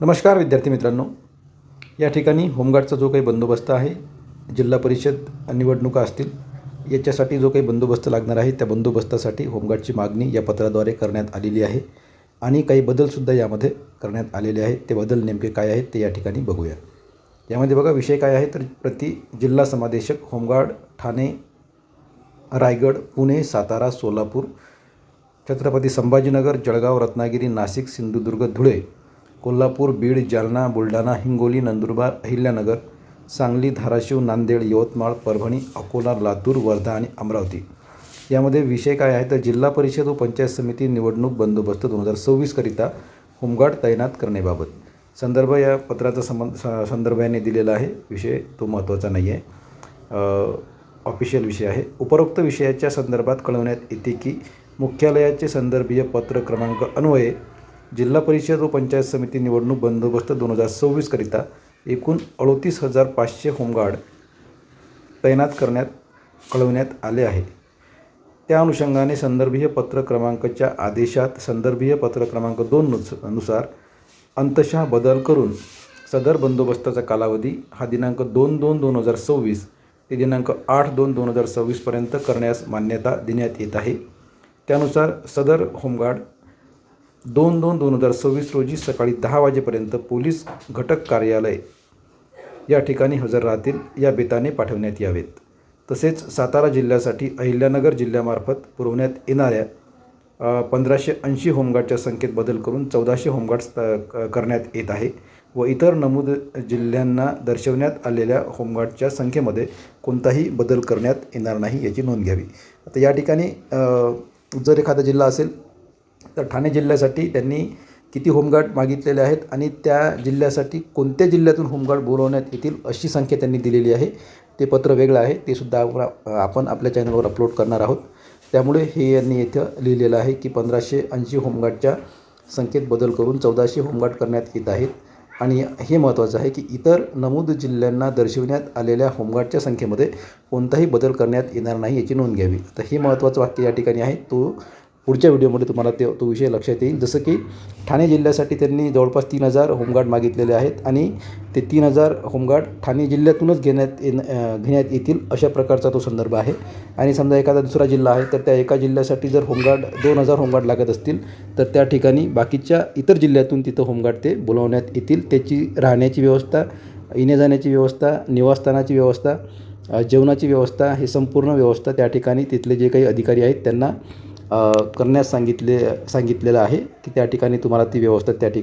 नमस्कार विद्यार्थी मित्रांनो. या ठिकाणी होमगार्डचा जो काही बंदोबस्त आहे जिल्हा परिषद निवडणुका असतील याच्यासाठी जो काही बंदोबस्त लागणार आहे त्या बंदोबस्तासाठी होमगार्डची मागणी या पत्राद्वारे करण्यात आलेली आहे आणि काही बदलसुद्धा यामध्ये करण्यात आलेले आहेत. ते बदल नेमके काय आहेत ते या ठिकाणी बघूया. यामध्ये बघा विषय काय आहे तर प्रति जिल्हा समादेशक होमगार्ड ठाणे रायगड पुणे सातारा सोलापूर छत्रपती संभाजीनगर जळगाव रत्नागिरी नाशिक सिंधुदुर्ग धुळे कोल्हापूर बीड जालना बुलढाणा हिंगोली नंदुरबार अहिल्यानगर सांगली धाराशिव नांदेड यवतमाळ परभणी अकोला लातूर वर्धा आणि अमरावती. यामध्ये विषय काय आहे तर जिल्हा परिषद व पंचायत समिती निवडणूक बंदोबस्त दोन हजार सव्वीसकरिता होमगार्ड तैनात करण्याबाबत. संदर्भ या पत्राचा संबंध संदर्भ याने दिलेला आहे. विषय तो महत्त्वाचा नाही आहे ऑफिशियल विषय आहे. उपरोक्त विषयाच्या संदर्भात कळवण्यात येते की मुख्यालयाचे संदर्भीय पत्र क्रमांक अन्वये जिल्हा परिषद व पंचायत समिती निवडणूक बंदोबस्त दोन हजार सव्वीसकरिता एकूण अडोतीस हजार पाचशे होमगार्ड तैनात करण्यात कळवण्यात आले आहे. त्या अनुषंगाने संदर्भीय पत्र क्रमांकच्या आदेशात संदर्भीय पत्र क्रमांक दोन नुसनुसार अंतशः बदल करून सदर बंदोबस्ताचा कालावधी हा दिनांक दोन दोन दोन हजार सव्वीस ते दिनांक आठ दोन दोन हजार सव्वीसपर्यंत करण्यास मान्यता देण्यात येत आहे. त्यानुसार सदर होमगार्ड दोन दोन दोन हजार सव्वीस रोजी सकाळी दहा वाजेपर्यंत पोलीस घटक कार्यालय या ठिकाणी हजर राहतील या बेताने पाठवण्यात यावेत. तसेच सातारा जिल्ह्यासाठी अहिल्यानगर जिल्ह्यामार्फत पुरवण्यात येणाऱ्या पंधराशे ऐंशी होमगार्डच्या संख्येत बदल करून चौदाशे होमगार्ड्स क- करण्यात येत आहे व इतर नमूद जिल्ह्यांना दर्शवण्यात आलेल्या होमगार्डच्या संख्येमध्ये कोणताही बदल करण्यात येणार नाही याची नोंद घ्यावी. आता या ठिकाणी जर एखादा जिल्हा असेल तर ठाणे जिल्ह्यासाठी त्यांनी किती होमगार्ड मागितलेले आहेत आणि त्या जिल्ह्यासाठी कोणत्या जिल्ह्यातून होमगार्ड बोलवण्यात येतील अशी संख्या त्यांनी दिलेली आहे. ते पत्र वेगळं आहे. ते सुद्धा आपण आपल्या चॅनलवर अपलोड करणार आहोत. त्यामुळे हे यांनी इथं लिहिलेलं आहे की पंधराशे ऐंशी होमगार्डच्या संख्येत बदल करून चौदाशे होमगार्ड करण्यात येत आहेत. आणि हे महत्त्वाचं आहे की इतर नमूद जिल्ह्यांना दर्शविण्यात आलेल्या होमगार्डच्या संख्येमध्ये कोणताही बदल करण्यात येणार नाही याची नोंद घ्यावी. तर हे महत्त्वाचं वाक्य या ठिकाणी आहे. तो पुढच्या व्हिडिओमध्ये तुम्हाला ते तो विषय लक्षात येईल. जसं की ठाणे जिल्ह्यासाठी त्यांनी जवळपास तीन हजार होमगार्ड मागितलेले आहेत आणि ते तीन हजार होमगार्ड ठाणे जिल्ह्यातूनच घेण्यात येण घेण्यात येतील अशा प्रकारचा तो संदर्भ आहे. आणि समजा एखादा दुसरा जिल्हा आहे तर त्या एका जिल्ह्यासाठी जर होमगार्ड दोन हजार होमगार्ड लागत असतील तर त्या ठिकाणी बाकीच्या इतर जिल्ह्यातून तिथं होमगार्ड ते बोलवण्यात येतील. त्याची राहण्याची व्यवस्था येण्या जाण्याची व्यवस्था निवासस्थानाची व्यवस्था जेवणाची व्यवस्था हे संपूर्ण व्यवस्था त्या ठिकाणी तिथले जे काही अधिकारी आहेत त्यांना करण्यास सांगितले सांगितलेलं आहे की त्या ठिकाणी तुम्हाला ती व्यवस्था त्या ठिकाणी